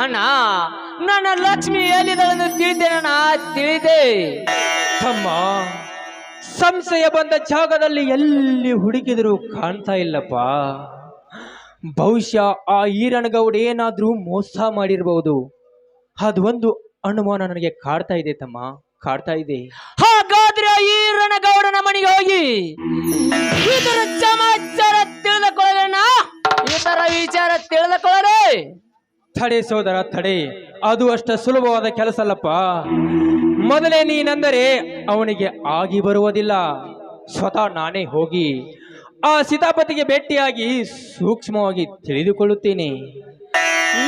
ಅಣ್ಣ ನನ್ನ ಲಕ್ಷ್ಮಿ ಎಲ್ಲಿದ್ದಾಳೆಂದು ತಿಳಿದೇನಣ್ಣ ತಿಳಿದೆ ತಮ್ಮ ಸಂಶಯ ಬಂದ ಜಾಗದಲ್ಲಿ ಎಲ್ಲಿ ಹುಡುಕಿದರೂ ಕಾಣ್ತಾ ಇಲ್ಲಪ್ಪ. ಬಹುಶಃ ಆ ಈರಣಗೌಡ ಏನಾದ್ರೂ ಮೋಸ ಮಾಡಿರಬಹುದು ಅದು ಒಂದು ಅನುಮಾನ ನನಗೆ ಕಾಡ್ತಾ ಇದೆ ತಮ್ಮ ಕಾಡ್ತಾ ಇದೆ. ಹಾಗಾದ್ರೆ ಈ ರಣಗೌಡನ ಮನೆಗೆ ಹೋಗಿ. ಇದರ ಸಮಾಚಾರ ತಿಳಿದುಕೊಳ್ಳೋಣ ಇದರ ವಿಚಾರ ತಿಳಿದುಕೊಳ್ಳರೆ ತಡೆ ಸೋದರ ತಡೆ ಅದು ಅಷ್ಟ ಸುಲಭವಾದ ಕೆಲಸ ಅಲ್ಲಪ್ಪ ಮೊದಲೇ ನೀನೆಂದರೆ ಅವನಿಗೆ ಆಗಿ ಬರುವುದಿಲ್ಲ. ಸ್ವತಃ ನಾನೇ ಹೋಗಿ ಆ ಸೀತಾಪತಿಗೆ ಭೇಟಿಯಾಗಿ ಸೂಕ್ಷ್ಮವಾಗಿ ತಿಳಿದುಕೊಳ್ಳುತ್ತೇನೆ.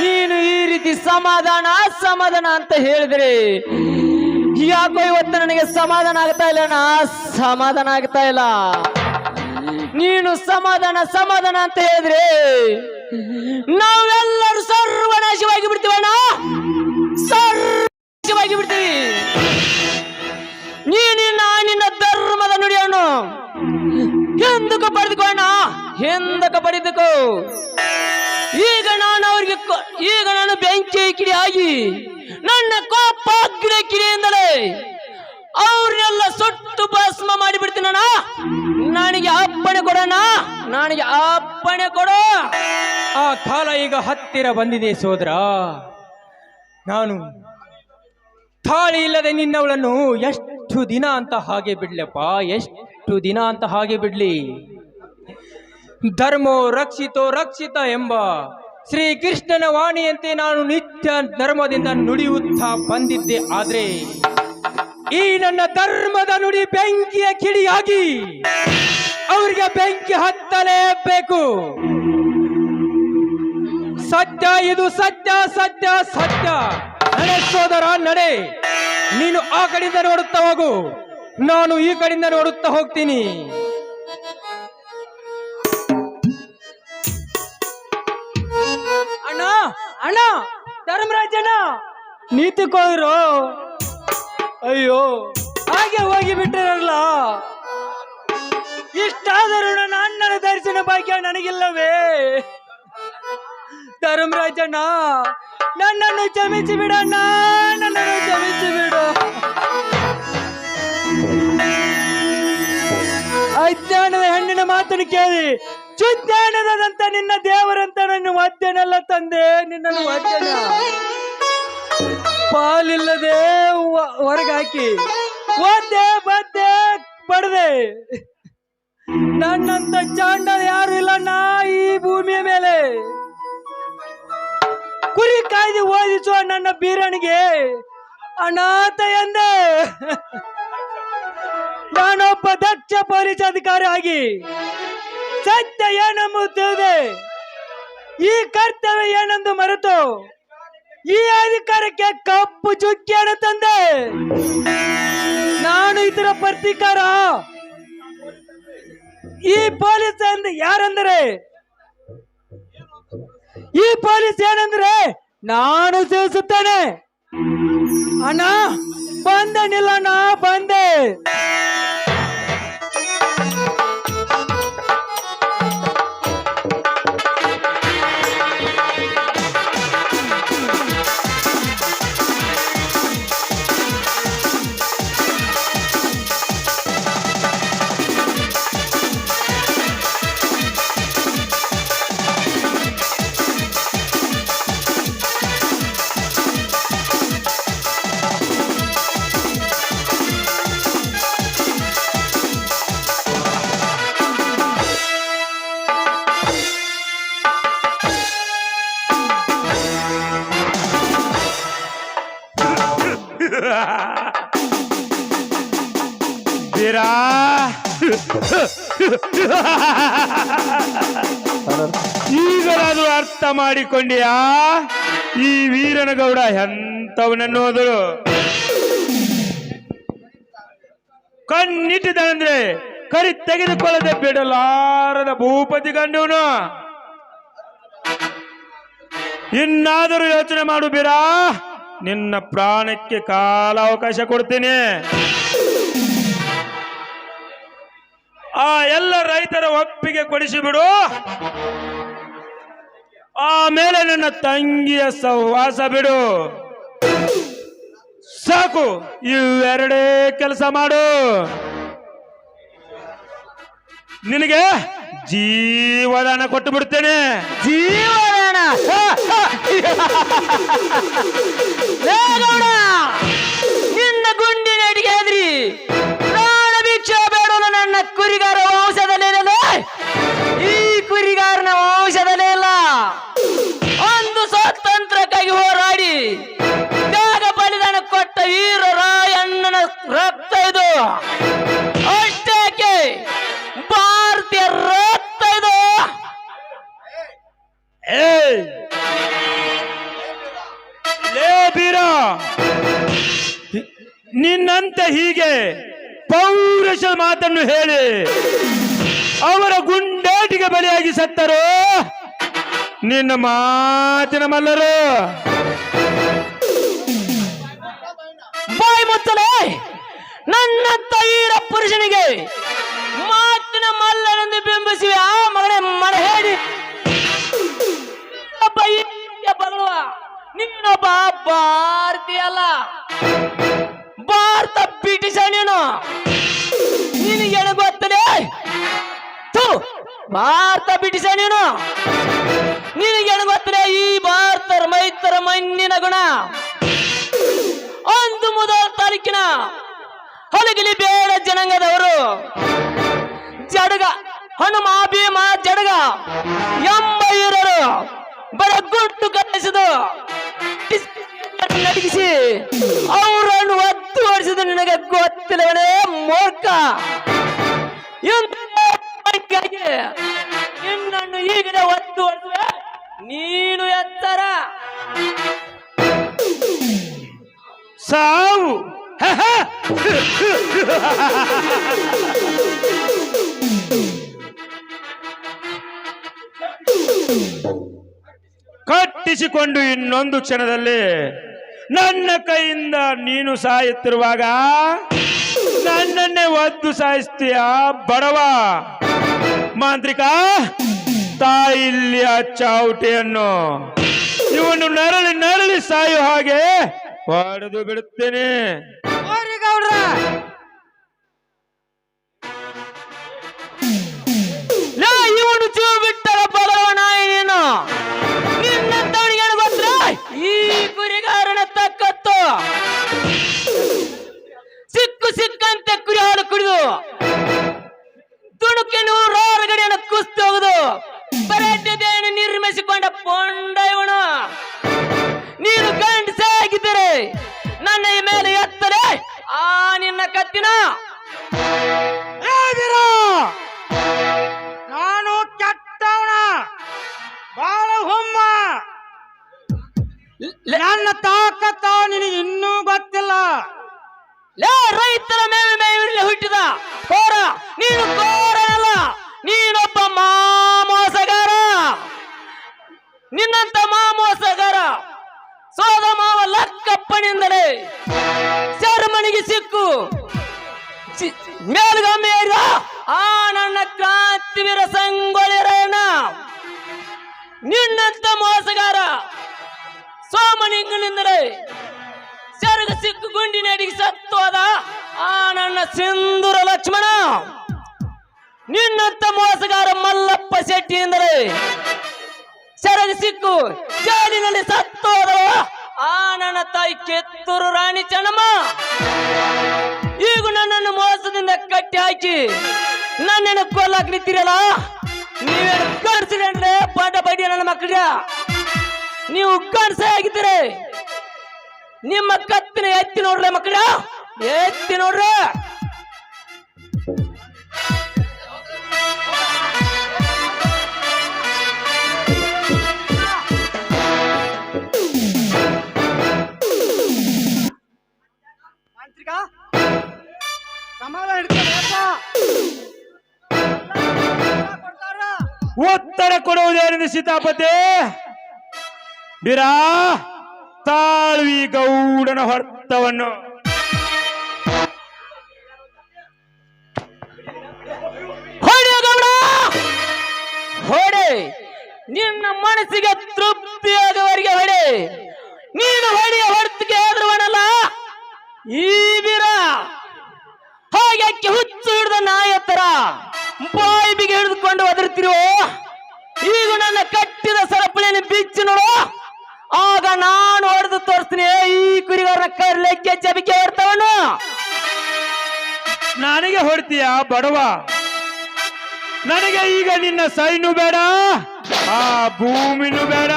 ನೀನು ಈ ರೀತಿ ಸಮಾಧಾನ ಸಮಾಧಾನ ಅಂತ ಹೇಳಿದ್ರೆ ಯಾಕೋ ಇವತ್ತು ನನಗೆ ಸಮಾಧಾನ ಆಗ್ತಾ ಇಲ್ಲ ಸಮಾಧಾನ ಆಗ್ತಾ ಇಲ್ಲ. ನೀನು ಸಮಾಧಾನ ಸಮಾಧಾನ ಅಂತ ಹೇಳಿದ್ರೆ ನಾವೆಲ್ಲರೂ ಸರ್ವನಾಶವಾಗಿ ಬಿಡ್ತೀವಣ್ಣ ಸರ್ವನಾಶವಾಗಿ ಬಿಡ್ತೀವಿ. ನೀನಿನ್ನ ನಿನ್ನ ಧರ್ಮದ ನುಡಿಯನ್ನು ಹಿಂದಕ್ಕೆ ಪಡೆದುಕೋಣ ಹಿಂದಕ್ಕೆ ಪಡೆದುಕೋ ಈಗ ನಾನು ಅವ್ರಿಗೆ ಈಗ ನಾನು ಬೆಂಕಿ ಕಿಡಿ ಆಗಿ ನನ್ನ ಕೋಪಾಗ್ರ ಕಿಡಿಯಿಂದಲೇ ಅವ್ರನ್ನೆಲ್ಲ ಸುಟ್ಟು ಭಸ್ಮ ಮಾಡಿಬಿಡ್ತೀನಣ್ಣ ನನಗೆ ಅಪ್ಪಣೆ ಕೊಡೋಣ ನನಗೆ ಅಪ್ಪಣೆ ಕೊಡು. ಆ ಕಾಲ ಈಗ ಹತ್ತಿರ ಬಂದಿದೆ ಸೋದರ. ನಾನು ತಾಳಿ ಇಲ್ಲದೆ ನಿನ್ನವಳನ್ನು ಎಷ್ಟು ದಿನ ಅಂತ ಹಾಗೆ ಬಿಡ್ಲಪ್ಪ, ಎಷ್ಟು ದಿನ ಅಂತ ಹಾಗೆ ಬಿಡ್ಲಿ. ಧರ್ಮೋ ರಕ್ಷಿತೋ ರಕ್ಷಿತ ಎಂಬ ಶ್ರೀಕೃಷ್ಣನ ವಾಣಿಯಂತೆ ನಾನು ನಿತ್ಯ ಧರ್ಮದಿಂದ ನುಡಿಯುತ್ತಾ ಬಂದಿದ್ದೆ. ಆದ್ರೆ ಈ ನನ್ನ ಧರ್ಮದ ನುಡಿ ಬೆಂಕಿಯ ಕಿಡಿಯಾಗಿ ಅವರಿಗೆ ಬೆಂಕಿ ಹತ್ತಲೇಬೇಕು ಸತ್ಯ ಇದು ಸತ್ಯ ಸತ್ಯ ಸತ್ಯ ನಡೆ ಸೋದರ ನಡೆ. ನೀನು ಆ ಕಡೆಯಿಂದ ನೋಡುತ್ತಾ ಹೋಗು. ನಾನು ಈ ಕಡೆಯಿಂದ ನೋಡುತ್ತಾ ಹೋಗ್ತೀನಿ. ಅಣ್ಣ ಅಣ್ಣ ಧರ್ಮರಾಜಣ್ಣ. ನೀತಿಕೋದ್ರು ಅಯ್ಯೋ, ಹಾಗೆ ಹೋಗಿ ಬಿಟ್ಟಿರಲ್ಲ. ಇಷ್ಟಾದರೂ ನನ್ನ ಅಣ್ಣನ ದರ್ಶನ ಭಾಗ್ಯ ನನಗಿಲ್ಲವೇ? ಧರ್ಮರಾಜಣ್ಣ ನನ್ನನ್ನು ಕ್ಷಮಿಸಿ ಬಿಡಣ್ಣ ನನ್ನನ್ನು ಕ್ಷಮಿಸಿ ಬಿಡು. ಅಜ್ಞಾನದ ಹೆಣ್ಣಿನ ಮಾತನ್ನು ಕೇಳಿ ಸುಜ್ಞಾನದಂತ ನಿನ್ನ ದೇವರಂತ ನನ್ನ ವಾದ್ಯನೆಲ್ಲ ತಂದೆ, ನಿನ್ನನ್ನು ವಾದ್ಯನ? ಪಾಲಿಲ್ಲದೆ ಹೊರಗಾಕಿ. ಒದ್ದೆ, ಬದ್ದೆ ಪಡೆದೆ ನನ್ನಂತ ಚಾಂಡ ಯಾರು ಇಲ್ಲ ನಾ ಈ ಭೂಮಿಯ ಮೇಲೆ. ಕುರಿ ಕಾಯ್ದು ಓದಿಸುವ ನನ್ನ ಬೀರನಿಗೆ ಅನಾಥ ಎಂದೆ. ನಾನೊಬ್ಬ ದಕ್ಷ ಪೊಲೀಸ್ ಅಧಿಕಾರಿ ಆಗಿ ಸತ್ಯ ಏನಂಬುದೇ ಈ ಕರ್ತವ್ಯ ಏನೆಂದು ಮರೆತು ಈ ಅಧಿಕಾರಕ್ಕೆ ಕಪ್ಪು ಚುಕ್ಕಿಯನ್ನು ತಂದೆ. ನಾನು ಇದರ ಪ್ರತೀಕಾರ. ಈ ಪೊಲೀಸ್ ಅಂದ್ರೆ ಯಾರಂದ್ರೆ? ಈ ಪೊಲೀಸ್ ಏನಂದ್ರೆ? ನಾನು ಸೇವಿಸುತ್ತೇನೆ ಅಣ್ಣ, ಬಂದೆ ನಿಲ್ಲಣ್ಣ, ಬಂದೆ. ಈಗಲಾದ್ರೂ ಅರ್ಥ ಮಾಡಿಕೊಂಡಿಯಾ? ಈ ವೀರನಗೌಡ ಎಂತವನನ್ನೋದರು ಕಣ್ಣಿಟ್ಟಿದ್ದಾನಂದ್ರೆ ಕರಿ ತೆಗೆದುಕೊಳ್ಳದೆ ಬಿಡಲಾರದ ಭೂಪತಿ ಗಂಡುವನು ಇನ್ನಾದರೂ ಯೋಚನೆ ಮಾಡು ಬಿರಾ. ನಿನ್ನ ಪ್ರಾಣಕ್ಕೆ ಕಾಲಾವಕಾಶ ಕೊಡ್ತೀನಿ. ಆ ಎಲ್ಲ ರೈತರ ಒಪ್ಪಿಗೆ ಕೊಡಿಸಿ ಬಿಡು ಆಮೇಲೆ ನನ್ನ ತಂಗಿಯ ಸಹವಾಸ ಬಿಡು. ಸಾಕು ಇವೆರಡೇ ಕೆಲಸ ಮಾಡು. ನಿನಗೆ ಜೀವದಾನ ಕೊಟ್ಟು ಬಿಡ್ತೇನೆ ಜೀವನ ಮಾತನ್ನು ಹೇಳಿ. ಅವರ ಗುಂಡಾಟಿಗೆ ಬಲಿಯಾಗಿ ಸತ್ತರು. ನಿನ್ನ ಮಾತಿನ ಮಲ್ಲರು. ಬಾಯಿ ಮುಚ್ಚಲೇ. ನನ್ನ ತೈರ ಪುರುಷನಿಗೆ ಮಾತಿನ ಮಲ್ಲನೆಂದು ಬಿಂಬಿಸಿವೆ. ಆ ಮಗನೇ ಮರ ಹೇಳಿ. ನೀನೊಬ್ಬ ಭಾರತೀಯ ಅಲ್ಲ. ಭಾರತ ಬ್ರಿಟಿಷ ನೀನು ನಿನಗೇನು ಗೊತ್ತದೆ ಥು, ಭಾರತ ಬ್ರಿಟಿಷ ನೀನು ನಿನಗೇನು ಗೊತ್ತದೆ ಈ ಭಾರತ ಮೈತರ ಮಣ್ಣಿನ ಗುಣ? ಒಂದು ಮೊದಲ ತಾರೀಕಿನ ಹಲಗಲಿ ಬೇಡ ಜನಾಂಗದವರು. ಜಡಗ ಹನುಮ ಭೀಮ ಜಡಗ ಎಂಬ ಇವರರು ಬರ ಗುಟ್ಟು ಕಟ್ಟಿಸಿದು ನಡಗಿಸಿ. ಅವರನ್ನು ಹತ್ತು ವರ್ಷದ ನಿನಗೆ ಗೊತ್ತಿಲ್ಲವನೇ ಮೂರ್ಖ. ನಿನ್ನನ್ನು ಈಗಿನ ಒತ್ತು ವರ್ಷ ನೀನು ಎತ್ತರ. ಸಾವು. ಕಟ್ಟಿಸಿಕೊಂಡು ಇನ್ನೊಂದು ಕ್ಷಣದಲ್ಲಿ ನನ್ನ ಕೈಯಿಂದ ನೀನು ಸಾಯುತ್ತಿರುವಾಗ ನನ್ನನ್ನೇ ಒದ್ದು ಸಾಯಿಸ್ತೀಯ ಬಡವ? ಮಾಂತ್ರಿಕ, ತಾಯಿಲ್ಯ ಚಾವುಟಿಯನ್ನು. ಇವನು ನರಳಿ ನರಳಿ ಸಾಯೋ ಹಾಗೆ ಹೊಡೆದು ಬಿಡುತ್ತೇನೆ. ಇವನು ಜೀವ ಬಿಟ್ಟರ ಬಡವ ನಾಯಿ ನೀನು. ಸಿಕ್ಕು ಕುರಿ ಹಾಲು ಕುಡಿದು ತುಣುಕಿ ನೂರಾರು ಗಡಿಯನ್ನು ಕುಸ್ತು ಹೋಗುದು. ಪರ್ಯಟನೆಯನ್ನು ನಿರ್ಮಿಸಿಕೊಂಡ ಪೊಂಡ ನೀನು ಗಂಡಸಾಗಿದ್ದರೆ ನನ್ನ ಮೇಲೆ ಎತ್ತರೆ ಆ ನಿನ್ನ ಕತ್ತಿನ. ಹುಟ್ಟಿದ ಕೋರ ನೀನು ಕೋರನಲ್ಲ ನೀನೊಬ್ಬ ಮಾಮೋಸಗಾರ. ನಿನ್ನಂತ ಮಾಮೋಸಗಾರ ಸೋದ ಮಾವ ಲಕ್ಕಪ್ಪನಿಂದಲೇ ಚರ್ಮನಿಗೆ ಸಿಕ್ಕು. ಏರಿದ ಆ ನನ್ನ ಕ್ರಾಂತಿವೀರ ಸಂಗೊಳ್ಳಿರಣ್ಣ ನಿನ್ನಂತ ಮೋಸಗಾರ ಸೋಮನಿಂಗನಿಂದಲೇ ಸೆರಗ ಸಿಕ್ಕು ಗುಂಡಿನಡಿಗೆ ಸತ್ತೋದ. ಆ ನನ್ನ ಸಿಂಧೂರ ಲಕ್ಷ್ಮಣ, ನಿನ್ನಂತ ಮೋಸಗಾರ ಮಲ್ಲಪ್ಪ ಶೆಟ್ಟಿ ಎಂದರೆ ಸರದಿ ಸಿಕ್ಕು, ಜೈಲಿನಲ್ಲಿ ಸತ್ತೋದ ಆ ನನ್ನ ತಾಯಿ ಕೆತ್ತೂರು ರಾಣಿ ಚೆನ್ನಮ್ಮ, ಈಗ ನನ್ನನ್ನು ಮೋಸದಿಂದ ಕಟ್ಟಿ ಹಾಕಿ ನನ್ನನ್ನು ಕೊಲ್ಲಕ್ ನಿಂತಿರಲ್ಲ? ನೀವೇನು ಕರ್ಸಿದೆ ಅಂದ್ರೆ ಪಾಠ ಬಡಿ ನನ್ನ ಮಕ್ಕಳ ನೀವು ಕನ್ಸೆ ಆಗಿದ್ದೀರಿ. ನಿಮ್ಮ ಕತ್ತಿನ ಎತ್ತಿ ನೋಡ್ರೆ ಮಕ್ಕಳ. ಎತ್ತಿ ನೋಡ್ರಿ. ಉತ್ತರ ಕೊಡುವುದೇನು ಸೀತಾಪತಿ? ಬಿರಾ ತಾಳ್ವಿ ಗೌಡನ ಹೊರ್ತವನ್ನು. ನಿನ್ನ ಮನಸ್ಸಿಗೆ ತೃಪ್ತಿಯಾದವರಿಗೆ ಹೊಡೆ. ನೀನು ಹೊಡೆಯ ಹೊರತಿಗೆ ಆದ್ರವನಲ್ಲ ಈ ವೀರ ಹಾಗೆ ಅಕ್ಕಿ ಹುಚ್ಚು ಹಿಡಿದ ನಾಯ ತರ ಬಾಯಿ ಬಿಗಿ ಹಿಡಿದುಕೊಂಡು ಒದರ್ತಿರೋ ಈಗ ನನ್ನ ಕಟ್ಟಿದ ಸರಪಳಿಯನ್ನು ಬಿಚ್ಚಿ ನೋಡು. ಆಗ ನಾನು ಹೊಡೆದು ತೋರಿಸ್ತೀನಿ ಈ ಕುರಿಗಾರನ ಕರ್ಲೆಕ್ಕೆ ಜಬಿಕೆ ಹೊಡ್ತವನು ನನಗೆ ಹೊಡ್ತೀಯ ಬಡವ? ನನಗೆ ಈಗ ನಿನ್ನ ಸೈನು ಬೇಡ, ಆ ಭೂಮಿನೂ ಬೇಡ.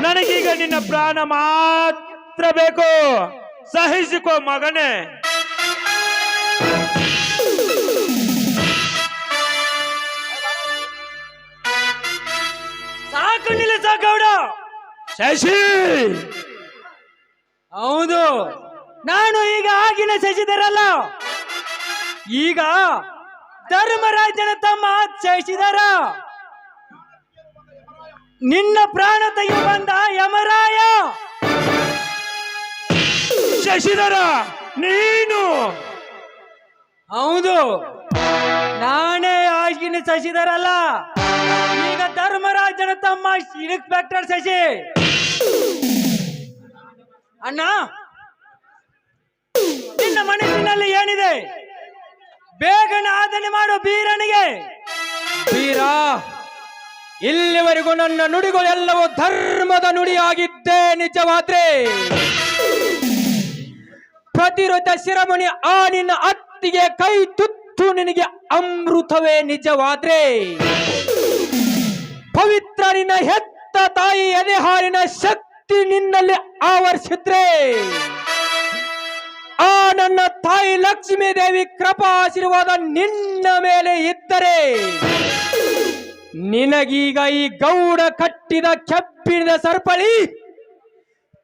ನನಗೀಗ ನಿನ್ನ ಪ್ರಾಣ ಮಾತ್ರ ಬೇಕು. ಸಹಿಸಿಕೋ ಮಗನೇ. ಸಾಕು ಸಾಕೌಡ ಗೌಡ. ಶಶಿ. ಹೌದು. ನಾನು ಈಗ ಆಗಿನ ಶಶಿಧರಲ್ಲ. ಈಗ ಧರ್ಮರಾಜನ ತಮ್ಮ ಶಶಿಧರ ನಿನ್ನ ಪ್ರಾಣ ತೆಗೆದು ಬಂದ ಯಮರಾಯ. ಶಶಿಧರ ನೀನು. ಹೌದು. ನಾನೇ ಆಗಿನ ಶಶಿಧರಲ್ಲ. ಈಗ ಧರ್ಮರಾಜನ ತಮ್ಮ ಇನ್ಸ್ಪೆಕ್ಟರ್ ಶಶಿ. ಅಣ್ಣ ನಿನ್ನ ಮನಸ್ಸಿನಲ್ಲಿ ಏನಿದೆ? ಬೇಗನೆ ಆದನೆ ಮಾಡು ಬೀರನಿಗೆ. ಬೀರಾ, ಇಲ್ಲಿವರೆಗೂ ನನ್ನ ನುಡಿಗಳೆಲ್ಲವೂ ಧರ್ಮದ ನುಡಿಯಾಗಿದ್ದೇ ನಿಜವಾದ್ರೆ. ಪ್ರತಿರೋಧ ಶಿರಮಣಿ ಆ ನಿನ್ನ ಅತ್ತಿಗೆ ಕೈ ತುತ್ತು ನಿನಗೆ ಅಮೃತವೇ ನಿಜವಾದ್ರೆ. ಪವಿತ್ರ ನಿನ್ನ ಹೆತ್ತ ತಾಯಿ ಎದೆ ಶಕ್ತಿ ನಿನ್ನಲ್ಲಿ ಆವರಿಸಿದ್ರೆ ಆ ನನ್ನ ತಾಯಿ ಲಕ್ಷ್ಮೀ ದೇವಿ ಕೃಪಾ ಆಶೀರ್ವಾದ ನಿನ್ನ ಮೇಲೆ ಇದ್ದರೆ ನಿನಗೀಗ ಈ ಗೌಡ ಕಟ್ಟಿದ ಕೆಪ್ಪಿನ ಸರ್ಪಳಿ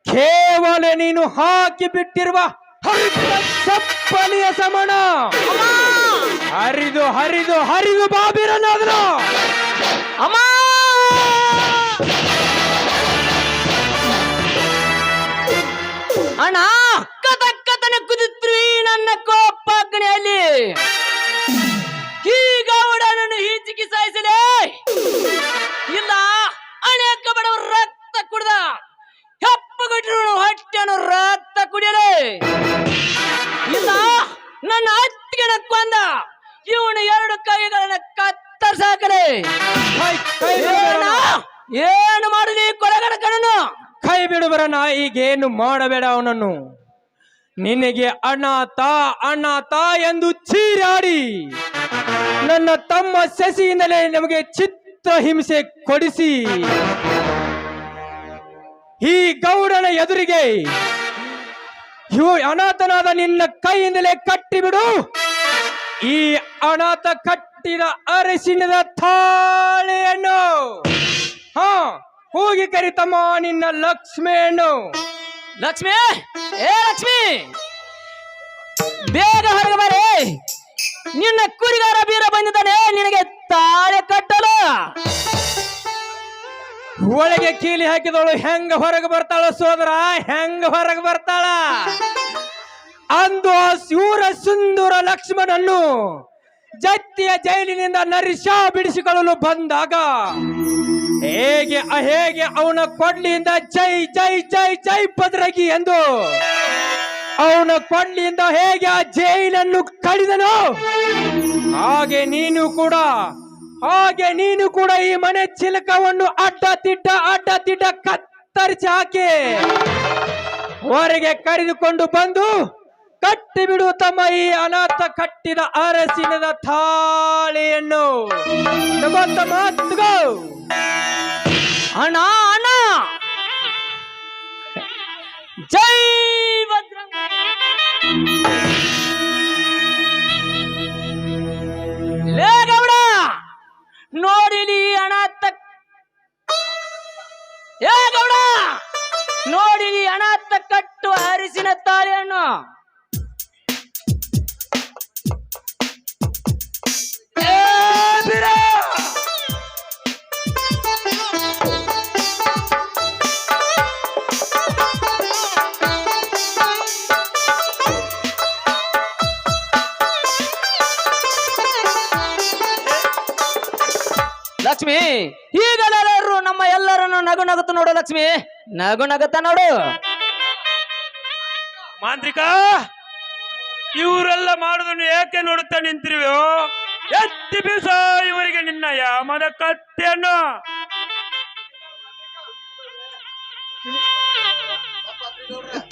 ಕೇವಲ ನೀನು ಹಾಕಿ ಬಿಟ್ಟಿರುವ ಚಪ್ಪಲಿಯ ಸಮಣ. ಹರಿದು ಹರಿದು ಹರಿದು ಬಾಬಿರನಾದ್ರು. ಅಮ್ಮ! ಅಣ್ಣ ಕತಕ್ಕತನೆ ಕುದಿತ್ರಿ ನನ್ನ ಕೋಪ ಅಗ್ನಿಯಲ್ಲಿ. ಈಗ ಅವಡನನ್ನು ಈಚಿಗೆ ಸಾಯಿಸಲೇ. ಇಲ್ಲ ಅನೇಕ ಬಡವರ ರಕ್ತ ಕುಡಿದ. ಹೆಪ್ಪಗಟ್ಟಿರು ಹೊಟ್ಟೆನು ರಕ್ತ ಕುಡಿಯಲೇ. ಇಲ್ಲ ನನ್ನ ಅತ್ತಿಗೆನ ಕೊಂದ. ಇವನು ಎರಡು ಕೈಗಳನ್ನ ಕತ್ತರಿಸಾಕಲೇ ಏನ? ಮಾಡಲಿ ಕೊರಗಡ ಕಣ್ಣನು ಕೈ ಬಿಡು ಬರೋಣ ಈಗೇನು ಮಾಡಬೇಡ ಅವನನ್ನು. ನಿನಗೆ ಅನಾಥ ಅನಾಥ ಎಂದು ಚೀರಾಡಿ. ನನ್ನ ತಮ್ಮ ಸಸಿಯಿಂದಲೇ ನಮಗೆ ಚಿತ್ರ ಹಿಂಸೆ ಕೊಡಿಸಿ. ಈ ಗೌಡನ ಎದುರಿಗೆ ಇವು ಅನಾಥನಾದ ನಿನ್ನ ಕೈಯಿಂದಲೇ ಕಟ್ಟಿಬಿಡು. ಈ ಅನಾಥ ಕಟ್ಟಿದ ಅರಸಿನದ ತಾಳೆಯನ್ನು. ಹಾ, ಹೋಗಿ ಕರಿತಮ್ಮ ನಿನ್ನ ಲಕ್ಷ್ಮಿಯನ್ನು. ಲಕ್ಷ್ಮಿ, ಏ ಲಕ್ಷ್ಮಿ, ಬೇಗ ಹೊರಗೆ ಬರೇ. ನಿನ್ನ ಕುರಿಗಾರ ಬೀರ ಬಂದಿದ್ದಾನೆ, ನಿನಗೆ ತಾಳೆ ಕಟ್ಟಲು. ಒಳಗೆ ಕೀಲಿ ಹಾಕಿದವಳು ಹೆಂಗ ಹೊರಗೆ ಬರ್ತಾಳ ಸೋದರ, ಹೆಂಗ ಹೊರಗೆ ಬರ್ತಾಳ? ಅಂದು ಆ ಸೂರ ಸುಂದರ ಲಕ್ಷ್ಮಣನ್ನು ಜತ್ತಿಯ ಜೈಲಿನಿಂದ ನರಿಷ ಬಿಡಿಸಿಕೊಳ್ಳಲು ಬಂದಾಗ ಹೇಗೆ ಹೇಗೆ ಅವನ ಕೊಡ್ಲಿಯಿಂದ ಜೈ ಜೈ ಜೈ ಜೈ ಭದ್ರಗಿ ಎಂದು ಅವನ ಕೊಡ್ಲಿಯಿಂದ ಹೇಗೆ ಆ ಜೈಲನ್ನು ಕಡಿದನು ಹಾಗೆ ನೀನು ಕೂಡ, ಹಾಗೆ ನೀನು ಕೂಡ ಈ ಮನೆ ಚಿಲಕವನ್ನು ಅಡ್ಡ ತಿಡ್ಡ ಅಡ್ಡ ತಿಡ್ಡ ಕತ್ತರಿಸಿ ಹಾಕಿ ಹೊರಗೆ ಕರೆದುಕೊಂಡು ಬಂದು ಕಟ್ಟಿ ಬಿಡು ತಮ್ಮ ಈ ಅನಾಥ ಕಟ್ಟಿದ ಅರಸಿನದ ತಾಳಿಯನ್ನು ತಗೋ ಅಣ ಅಣ್ಣ ಜೈ ಭದ್ರ ಲೇ ಗೌಡ ನೋಡಿಲಿ ಅನಾಥ ಏ ಗೌಡ ನೋಡಿಲಿ ಅನಾಥ ಕಟ್ಟು ಅರಿಸಿನ ತಾಳಿಯನ್ನು ಲಕ್ಷ್ಮಿ? ಈಗಲೆಲ್ಲರೂ ನಮ್ಮ ಎಲ್ಲರನ್ನು ನಗು ನಗುತ್ತ ನೋಡು ಲಕ್ಷ್ಮಿ. ನಗು ನಗುತ್ತ ನೋಡು. ಮಾಂತ್ರಿಕ ಇವರೆಲ್ಲ ಮಾಡುದನ್ನು ಏಕೆ ನೋಡುತ್ತಾ ನಿಂತಿರುವೆಯೋ? ಎತ್ತಿ ಬೀಸ ಇವರಿಗೆ ನಿನ್ನ ಯಾಮದ ಕತ್ತೆಯನ್ನು.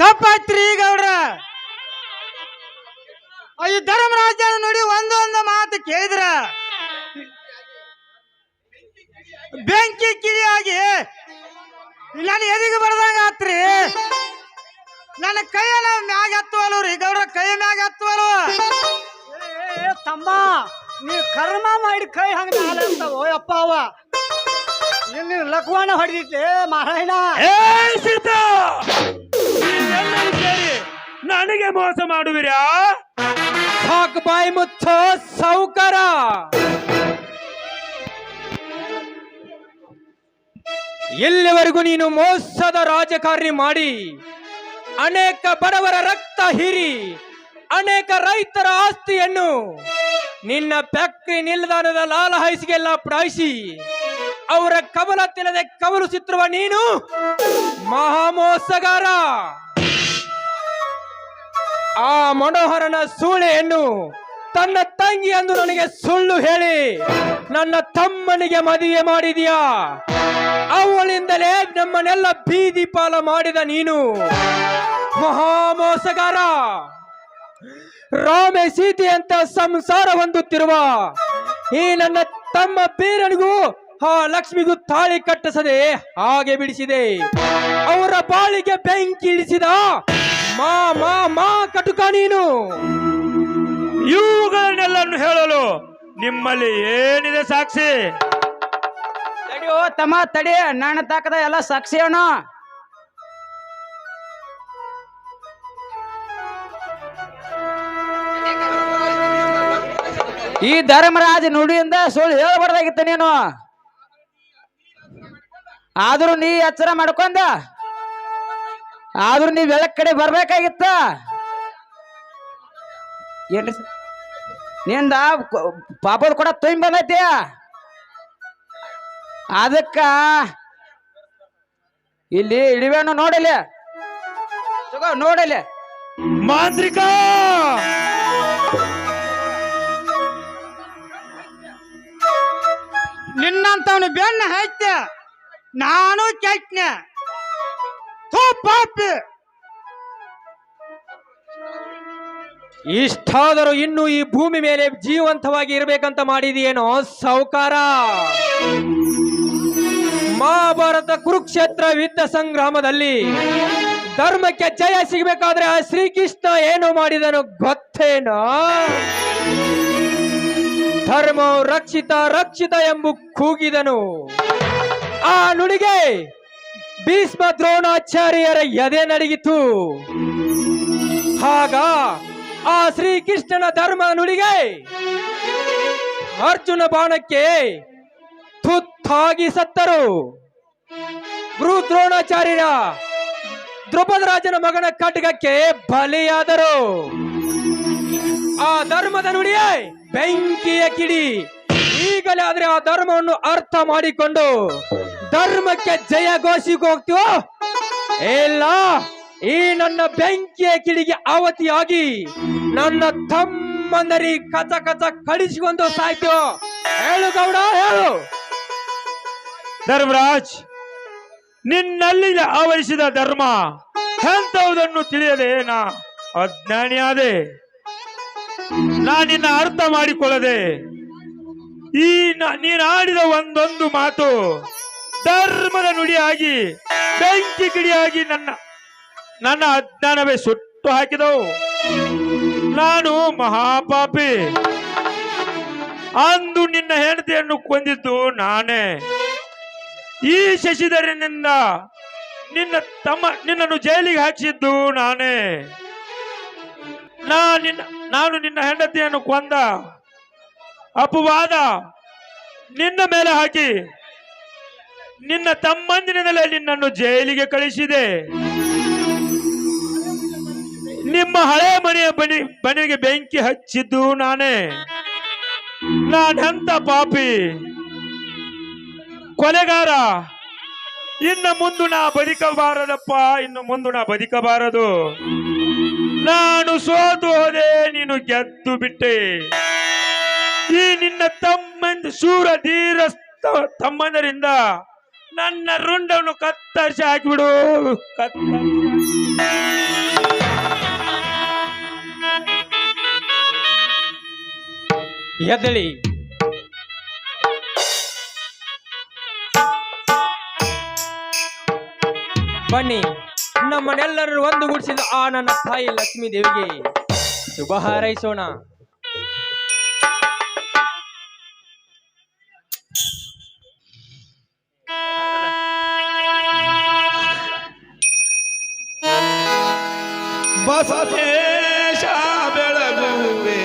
ತಪ್ಪಾಯ್ತ್ರಿ ಗೌಡ್ರ ಅಯ್ಯ ಧರ್ಮರಾಜನ ನೋಡಿ ಒಂದು ಒಂದು ಮಾತು ಕೇಳಿದ್ರ. ಬೆಂಕಿ ಕಿಡಿಯಾಗಿ ನನ್ನ ಎದಿಗೆ ಬಡ್ದಂಗ ಆತ್ರಿ? ನನ್ನ ಕೈಯನ್ನ ಮ್ಯಾಗ ಹತ್ತುವಲ್ಲ ರೀ ಗೌರ ಕೈ ಮ್ಯಾಗ ಹತ್ತುವಲ್ಲ ಏ ತಮ್ಮ ನೀ ಕರ್ಮ ಮಾಡಿ ಕೈ ಹಂಗ ನಾಲಂತವೋ ಅಪ್ಪ ಅವ ಇಲ್ಲಿ ಲಕ್ವಾಣ ಹೊಡೆದಿತ್ತೆ ಮಾರಾಯಣ. ನನಗೆ ಮೋಸ ಮಾಡುವಿರಾ? ಸಾಕು ಬಾಯಿ ಮುಚ್ಚೋ ಸೌಕರ. ಎಲ್ಲಿವರೆಗೂ ನೀನು ಮೋಸದ ರಾಜಕಾರಣಿ ಮಾಡಿ, ಅನೇಕ ಬಡವರ ರಕ್ತ ಹೀರಿ, ಅನೇಕ ರೈತರ ಆಸ್ತಿಯನ್ನು ನಿನ್ನ ಫ್ಯಾಕ್ಟ್ರಿ ನಿಲ್ದಾಣದ ಲಾಲ ಹೈಸಿಗೆಲ್ಲ ಪ್ರಾಯಿಸಿ ಅವರ ಕಬಲ ತಿನ್ನದೆ ಕಬಲಿಸುತ್ತಿರುವ ನೀನು ಮಹಾಮೋಸಗಾರ. ಆ ಮನೋಹರನ ಸೂಳೆಯನ್ನು ತನ್ನ ತಂಗಿ ಎಂದು ನನಗೆ ಸುಳ್ಳು ಹೇಳಿ, ನನ್ನ ತಮ್ಮನಿಗೆ ಮದುವೆ ಮಾಡಿದೀಯಾ? ಅವಳಿಂದಲೇ ನಮ್ಮನ್ನೆಲ್ಲ ಬೀದಿ ಪಾಲ ಮಾಡಿದ ನೀನು. ಮಹಾಮೋಸಗಾರ, ರಾಮೆ ಸೀತೆ ಅಂತ ಸಂಸಾರ ಹೊಂದುತ್ತಿರುವ ಈ ನನ್ನ ತಮ್ಮ ಬೀರನಿಗೂ ಆ ಲಕ್ಷ್ಮಿಗೂ ತಾಳಿ ಕಟ್ಟಿಸದೆ ಹಾಗೆ ಬಿಡಿಸಿದೆ. ಅವರ ಬಾಳಿಗೆ ಬೆಂಕಿ ಇಳಿಸಿದ ಮಾ ಮಾ ಮಾ ಕಟುಕ ನೀನು. ಇವುಗಳನ್ನೆಲ್ಲ ಹೇಳಲು ನಿಮ್ಮಲ್ಲಿ ಏನಿದೆ ಸಾಕ್ಷಿ? ತಡಿಯೋ ತಮ್ಮ ತಡಿ ನಾನು ತಾಕದ ಎಲ್ಲ ಸಾಕ್ಷಿ ಅವನು ಈ ಧರ್ಮರಾಜ ನುಡಿಯಿಂದ ಸುಳ್ಳು ಹೇಳಬಾರ್ದಾಗಿತ್ತು ನೀನು. ಆದ್ರೂ ನೀ ಎಚ್ಚರ ಮಾಡ್ಕೊಂಡ. ಆದ್ರೂ ನೀ ಬೆಳಕ್ ಕಡೆ ಬರ್ಬೇಕಾಗಿತ್ತ. ಏನ್ರಿ ನಿಂದ ಪಾಪದ ಕೂಡ ತುಂಬಿ ಬಂದೈತಿ. ಅದಕ್ಕ ಇಲ್ಲಿ ಇಳಿವೇನು ನೋಡಲಿ. ನೋಡಲಿ. ಮಾಂತ್ರಿಕ! ನಿನ್ನಂತವನು ಬೆನ್ನ ಹೈತ್ಯ ನಾನು ಕೆಟ್ನ. ಪಾಪಿ. ಇಷ್ಟಾದರೂ ಇನ್ನು ಈ ಭೂಮಿ ಮೇಲೆ ಜೀವಂತವಾಗಿ ಇರಬೇಕಂತ ಮಾಡಿದೇನೋ ಸಾವುಕಾರ ಮಹಾಭಾರತ ಕುರುಕ್ಷೇತ್ರ ಯುದ್ಧ ಸಂಗ್ರಾಮದಲ್ಲಿ ಧರ್ಮಕ್ಕೆ ಜಯ ಸಿಗಬೇಕಾದ್ರೆ ಆ ಶ್ರೀಕೃಷ್ಣ ಏನು ಮಾಡಿದನು ಗೊತ್ತೇನೋ? ಧರ್ಮ ರಕ್ಷಿತ ರಕ್ಷಿತ ಎಂಬು ಕೂಗಿದನು. ಆ ನುಡಿಗೆ ಭೀಷ್ಮ ದ್ರೋಣಾಚಾರ್ಯರ ಎದೆ ನಡಗಿತು ಆಗ ಆ ಶ್ರೀಕೃಷ್ಣನ ಧರ್ಮ ನುಡಿಗೆ ಅರ್ಜುನ ಬಾಣಕ್ಕೆ ತುತ್ತಾಗಿ ಸತ್ತರು ಗುರು ದ್ರೋಣಾಚಾರ್ಯರ ದ್ರುಪದ ರಾಜನ ಮಗನ ಕಟ್ಟಗಕ್ಕೆ ಬಲಿಯಾದರು. ಆ ಧರ್ಮದ ನುಡಿಯೇ ಬೆಂಕಿಯ ಕಿಡಿ. ಈಗಲೇ ಆದ್ರೆ ಆ ಧರ್ಮವನ್ನು ಅರ್ಥ ಮಾಡಿಕೊಂಡು ಧರ್ಮಕ್ಕೆ ಜಯ ಘೋಷಿಗೆ ಇಲ್ಲ. ಈ ನನ್ನ ಬೆಂಕಿಯ ಕಿಡಿಗೆ ಆವತಿಯಾಗಿ ನನ್ನ ತಮ್ಮಂದರಿ ಕಚ ಕಚ ಕಳಿಸಿಕೊಂಡು ಸಾಯ್ತೀವೋ? ಹೇಳು ಗೌಡ, ಹೇಳು. ಧರ್ಮರಾಜ್ ನಿನ್ನಲ್ಲಿ ಆವರಿಸಿದ ಧರ್ಮ ಎಂತವುದನ್ನು ತಿಳಿಯದೆ ನಾ ಅಜ್ಞಾನಿಯಾದೆ. ನಾ ನಿನ್ನ ಅರ್ಥ ಮಾಡಿಕೊಳ್ಳದೆ. ಈ ನೀನಾಡಿದ ಒಂದೊಂದು ಮಾತು ಧರ್ಮದ ನುಡಿಯಾಗಿ, ಬೆಂಕಿ ಕಿಡಿಯಾಗಿ ನನ್ನ ನನ್ನ ಅಜ್ಞಾನವೇ ಸುಟ್ಟು ಹಾಕಿದವು ನಾನು ಮಹಾಪಾಪಿ. ಅಂದು ನಿನ್ನ ಹೆಂಡತಿಯನ್ನು ಕೊಂದಿದ್ದು ನಾನೇ. ಈ ಶಶಿಧರನಿಂದ ನಿನ್ನ ತಮ್ಮ ನಿನ್ನನ್ನು ಜೈಲಿಗೆ ಹಾಕಿಸಿದ್ದು ನಾನೇ. ನಾ ನಿನ್ನ, ನಾನು ನಿನ್ನ ಹೆಂಡತಿಯನ್ನು ಕೊಂದ ಅಪವಾದ ನಿನ್ನ ಮೇಲೆ ಹಾಕಿ ನಿನ್ನ ತಮ್ಮಂದಿನಿಂದಲೇ ನಿನ್ನನ್ನು ಜೈಲಿಗೆ ಕಳಿಸಿದೆ. ನಿಮ್ಮ ಹಳೆ ಮನೆಯ ಬನಿ, ಮನೆಗೆ ಬೆಂಕಿ ಹಚ್ಚಿದ್ದು ನಾನೇ. ನಾನೆಂತ ಪಾಪಿ. ಕೊಲೆಗಾರ. ಇನ್ನು ಮುಂದು ನಾ ಬದುಕಬಾರದಪ್ಪ, ಇನ್ನು ಮುಂದು ನಾ ಬದುಕಬಾರದು. ನಾನು ಸೋತು ಹೋದೆ, ನೀನು ಗೆದ್ದು ಬಿಟ್ಟೆ. ಈ ನಿನ್ನ ತಮ್ಮಂದ ಶೂರ ಧೀರ ತಮ್ಮಂದರಿಂದ ನನ್ನ ರುಂಡವನ್ನು ಕತ್ತರಿಸಿ ಹಾಕಿಬಿಡು. ಕತ್ತ ಎದ್ದಳಿ. ಬನ್ನಿ. ನಮ್ಮನ್ನೆಲ್ಲರೂ ಒಂದುಗೂಡಿಸಿದ ಆ ನನ್ನ ತಾಯಿ ಲಕ್ಷ್ಮೀ ದೇವಿಗೆ. ಶುಭ ಹಾರೈಸೋಣ. ಬಸವೇಶ ಬೆಳಗುವೆ.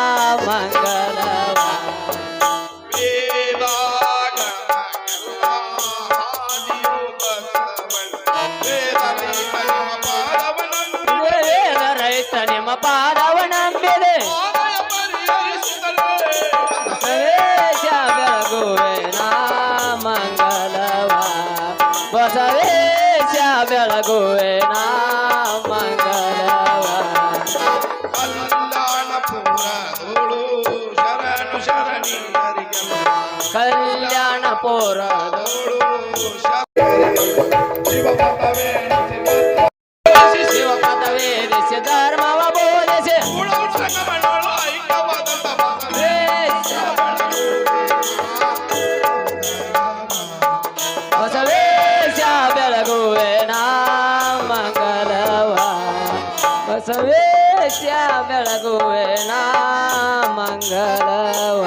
ರೈತ ಮೇಲೆ ಬಸವೇಶ ಬೆಳಗುವೆನ ಮಂಗಳವ ಬಸವೇಶ ಬೆಳಗುವೆನ ಮಂಗಳವ ಕಲ್ಯಾಣ ಪೋರದ ಶಿವಪದ ಬೆಳಗುವೆನ ಮಂಗಲವ